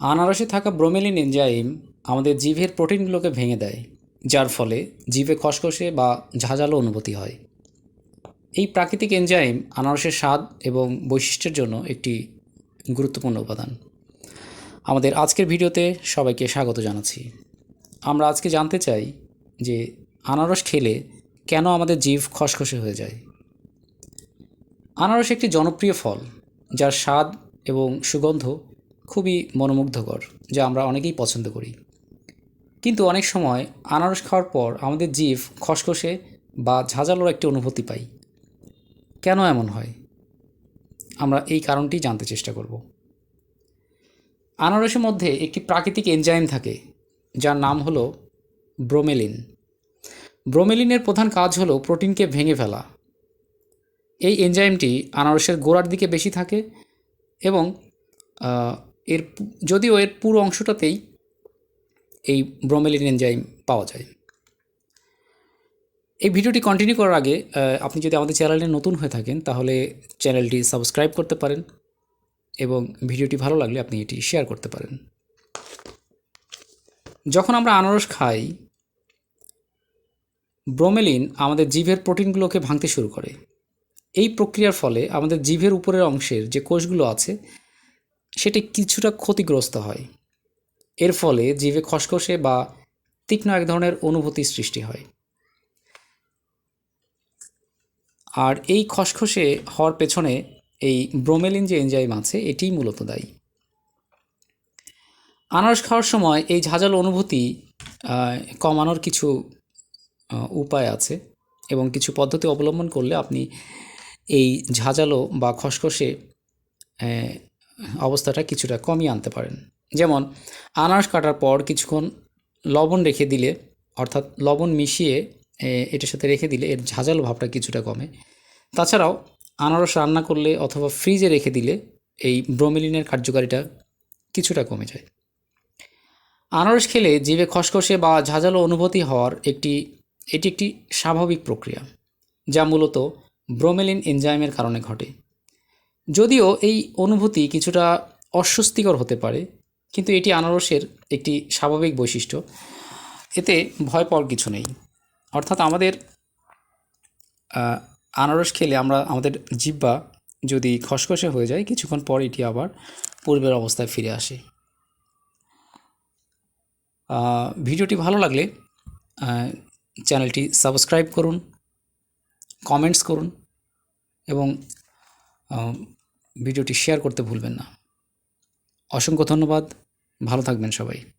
আনারসে থাকা bromelain enzyme আমাদের জিভের প্রোটিনগুলোকে ভেঙে দেয়, যার ফলে জিভে খসখসে বা ঝাঁঝালো অনুভূতি হয়। এই প্রাকৃতিক এনজাইম আনারসের স্বাদ এবং বৈশিষ্ট্যের জন্য একটি গুরুত্বপূর্ণ উপাদান। আমাদের আজকের ভিডিওতে সবাইকে স্বাগত জানাচ্ছি। আমরা আজকে জানতে চাই যে আনারস খেলে কেন আমাদের জিভ খসখসে হয়ে যায়? আনারস একটি জনপ্রিয় ফল, যার স্বাদ এবং সুগন্ধ খুবই মনোমুগ্ধকর, যা আমরা অনেকেই পছন্দ করি। কিন্তু অনেক সময় আনারস খাওয়ার পর আমাদের জিভ খসখসে বা ঝাঁঝালোর একটি অনুভূতি পাই। কেন এমন হয়? আমরা এই কারণটি জানতে চেষ্টা করব। আনারসের মধ্যে একটি প্রাকৃতিক এনজাইম থাকে, যার নাম হলো ব্রোমেলিন। ব্রোমেলিনের প্রধান কাজ হলো প্রোটিনকে ভেঙে ফেলা। এই এনজাইমটি আনারসের গোড়ার দিকে বেশি থাকে এবং এর যদিও এর পুরো অংশটাতেই এই ব্রোমেলিন এনজাইম পাওয়া যায়। এই ভিডিওটি কন্টিনিউ করার আগে আপনি যদি আমাদের চ্যানেলে নতুন হয়ে থাকেন, তাহলে চ্যানেলটি সাবস্ক্রাইব করতে পারেন এবং ভিডিওটি ভালো লাগলে আপনি এটি শেয়ার করতে পারেন। যখন আমরা আনারস খাই, ব্রোমেলিন আমাদের জিভের প্রোটিনগুলোকে ভাঙতে শুরু করে। এই প্রক্রিয়ার ফলে আমাদের জিভের উপরের অংশের যে কোষগুলো আছে সেটি কিছুটা ক্ষতিগ্রস্ত হয়। এর ফলে জিভে খসখসে বা তীক্ষ্ণ এক ধরনের অনুভূতি সৃষ্টি হয়। আর এই খসখসে হওয়ার পেছনে এই ব্রোমেলিন যে এনজাইম আছে, এটিই মূলত দায়ী। আনারস খাওয়ার সময় এই ঝাঁঝালো অনুভূতি কমানোর কিছু উপায় আছে এবং কিছু পদ্ধতি অবলম্বন করলে আপনি এই ঝাঁঝালো বা খসখসে অবস্থাটা কিছুটা কমিয়ে আনতে পারেন। যেমন, আনারস কাটার পর কিছুক্ষণ লবণ রেখে দিলে, অর্থাৎ লবণ মিশিয়ে এটার সাথে রেখে দিলে এর ঝাঁঝালো ভাবটা কিছুটা কমে। তাছাড়াও, আনারস রান্না করলে অথবা ফ্রিজে রেখে দিলে এই ব্রোমেলিনের কার্যকারিতা কিছুটা কমে যায়। আনারস খেলে জিভে খসখসে বা ঝাঁঝালো অনুভূতি হওয়ার একটি, এটি একটি স্বাভাবিক প্রক্রিয়া, যা মূলত ব্রোমেলিন এনজাইমের কারণে ঘটে। যদিও এই অনুভূতি কিছুটা অস্বস্তিকর হতে পারে, কিন্তু এটি আনারসের একটি স্বাভাবিক বৈশিষ্ট্য। এতে ভয় পাওয়ার কিছু নেই। অর্থাৎ আমাদের আনারস খেলে আমরা, আমাদের জিব্বা যদি খসখসে হয়ে যায়, কিছুক্ষণ পর এটি আবার পূর্বের অবস্থায় ফিরে আসে। ভিডিওটি ভালো লাগলে চ্যানেলটি সাবস্ক্রাইব করুন, কমেন্টস করুন এবং ভিডিওটি শেয়ার করতে ভুলবেন না। অসংখ্য ধন্যবাদ। ভালো থাকবেন সবাই।